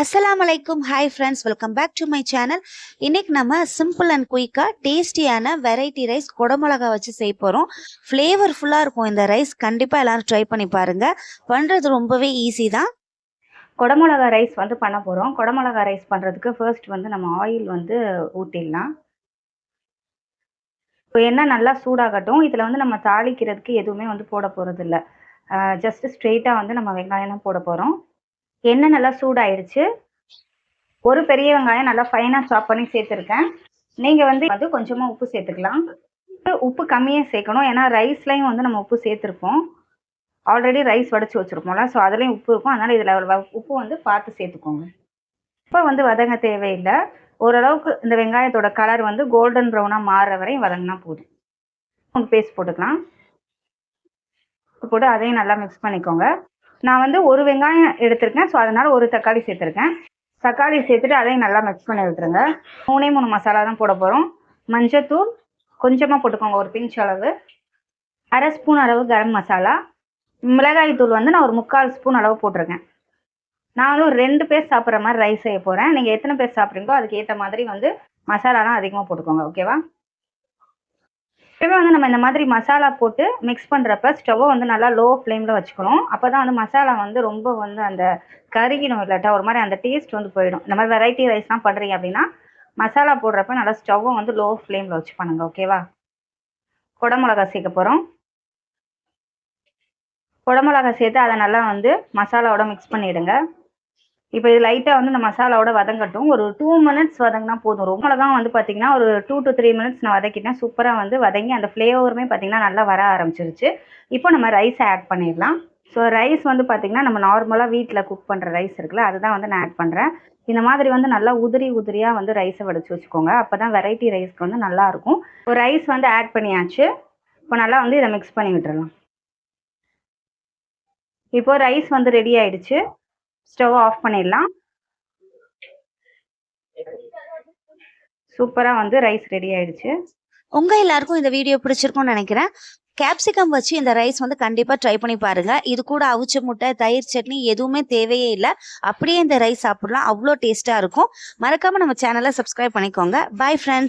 அஸ்லாம் வலைக்கும் hi friends welcome back to my channel இன்னைக்கு நம்ம சிம்பிள் அண்ட் குயிக்காக டேஸ்டியான வெரைட்டி ரைஸ் குடமிளகா வச்சு செய்ய போகிறோம் ஃப்ளேவர்ஃபுல்லாக இருக்கும் இந்த ரைஸ் கண்டிப்பாக எல்லோரும் ட்ரை பண்ணி பாருங்கள் பண்ணுறது ரொம்பவே ஈஸி தான். குடமிளகா ரைஸ் வந்து பண்ண போகிறோம் குடமிளகா ரைஸ் பண்ணுறதுக்கு ஃபர்ஸ்ட் வந்து நம்ம ஆயில் வந்து ஊற்றிடலாம் இப்போ என்ன நல்லா சூடாகட்டும். இதில் வந்து நம்ம தாளிக்கிறதுக்கு எதுவுமே வந்து போட போகிறதில்ல ஜஸ்ட் ஸ்ட்ரெயிட்டாக வந்து நம்ம வெங்காயம் தான் போட போகிறோம் எண்ணெய் நல்லா சூடாயிடுச்சு ஒரு பெரிய வெங்காயம் நல்லா ஃபைனாக சாப் பண்ணி சேர்த்துருக்கேன். நீங்கள் வந்து அது கொஞ்சமாக உப்பு சேர்த்துக்கலாம். உப்பு கம்மியாக சேர்க்கணும். ஏன்னா ரைஸ்லையும் வந்து நம்ம உப்பு சேர்த்துருப்போம். ஆல்ரெடி ரைஸ் வடிச்சு வச்சுருப்போம்ல. ஸோ அதுலேயும் உப்பு இருக்கும். அதனால் இதில் உப்பு வந்து பார்த்து சேர்த்துக்கோங்க. இப்போ வந்து வதங்க தேவையில்லை. ஓரளவுக்கு இந்த வெங்காயத்தோட கலர் வந்து கோல்டன் ப்ரௌனாக மாறுற வரையும் வதங்கினா போதும். பூண்டு பேஸ்ட் போட்டுக்கலாம். உப்பு போட்டு அதையும் நல்லா மிக்ஸ் பண்ணிக்கோங்க. நான் வந்து ஒரு வெங்காயம் எடுத்திருக்கேன். ஸோ அதனால் ஒரு தக்காளி சேர்த்துருக்கேன். தக்காளி சேர்த்துட்டு அதையும் நல்லா மிக்ஸ் பண்ணி விட்டுருங்க. மூணே மூணு மசாலா தான் போட போகிறோம் மஞ்சத்தூள் கொஞ்சமாக போட்டுக்கோங்க ஒரு பிஞ்ச் அளவு. அரை ஸ்பூன் அளவு கரம் மசாலா. மிளகாய் தூள் வந்து நான் ஒரு முக்கால் ஸ்பூன் அளவு போட்டிருக்கேன். நான் வந்து ஒரு ரெண்டு பேர் சாப்பிட்ற மாதிரி ரைஸ் செய்ய போகிறேன் நீங்கள் எத்தனை பேர் சாப்பிட்றீங்களோ அதுக்கு ஏற்ற மாதிரி வந்து மசாலாலாம் அதிகமாக போட்டுக்கோங்க ஓகேவா எப்பவுமே வந்து நம்ம இந்த மாதிரி மசாலா போட்டு மிக்ஸ் பண்ணுறப்ப ஸ்டவ்வை வந்து நல்லா லோ ஃப்ளேமில் வச்சுக்கணும். அப்போ தான் வந்து மசாலா வந்து ரொம்ப வந்து அந்த கருகிடும் இல்லாட்டா ஒரு மாதிரி அந்த டேஸ்ட் வந்து போயிடும். இந்த மாதிரி வெரைட்டி ரைஸ்லாம் பண்ணுறீங்க அப்படின்னா மசாலா போடுறப்ப நல்லா ஸ்டவ்வை வந்து லோ ஃப்ளேமில் வச்சு பண்ணுங்க ஓகேவா குடமிளகா சேர்க்க போகிறோம் குடமிளகா சேர்த்து அதை நல்லா வந்து மசாலாவோட மிக்ஸ் பண்ணிவிடுங்க இப்போ இது லைட்டாக வந்து இந்த மசாலாவோட வதங்கட்டும் ஒரு டூ மினிட்ஸ் வதங்கினா போதும். ரொம்ப தான் வந்து பார்த்தீங்கன்னா ஒரு டூ டு த்ரீ மினிட்ஸ் நான் வதக்கிட்டேன். சூப்பராக வந்து வதங்கி அந்த ஃப்ளேவருமே பார்த்தீங்கன்னா நல்லா வர ஆரம்பிச்சிருச்சு. இப்போ நம்ம ரைஸை ஆட் பண்ணிடலாம். ஸோ ரைஸ் வந்து பார்த்தீங்கன்னா நம்ம நார்மலாக வீட்டில் குக் பண்ணுற ரைஸ் இருக்குல்ல அதுதான் வந்து நான் ஆட் பண்ணுறேன் இந்த மாதிரி வந்து நல்லா உதிரி உதிரியாக வந்து ரைஸை வடிச்சு வச்சுக்கோங்க. அப்போ தான் வெரைட்டி ரைஸ்க்கு வந்து நல்லாயிருக்கும் ஒரு ரைஸ் வந்து ஆட் பண்ணியாச்சு. இப்போ நல்லா வந்து இதை மிக்ஸ் பண்ணி விட்டுறலாம். இப்போ ரைஸ் வந்து ரெடி ஆயிடுச்சு. ஸ்டவ் ஆஃப் பண்ணிடலாம். சூப்பராக வந்து ரைஸ் ரெடி ஆயிடுச்சு. உங்கள் எல்லாருக்கும் இந்த வீடியோ பிடிச்சிருக்கும்னு நினைக்கிறேன். கேப்சிகம் வச்சு இந்த ரைஸ் வந்து கண்டிப்பாக ட்ரை பண்ணி பாருங்கள் இது கூட அவிச்ச முட்டை தயிர் சட்னி எதுவுமே தேவையே இல்லை. அப்படியே இந்த ரைஸ் சாப்பிட்லாம். அவ்வளோ டேஸ்ட்டாக இருக்கும். மறக்காமல் நம்ம சேனலை சப்ஸ்கிரைப் பண்ணிக்கோங்க. Bye friends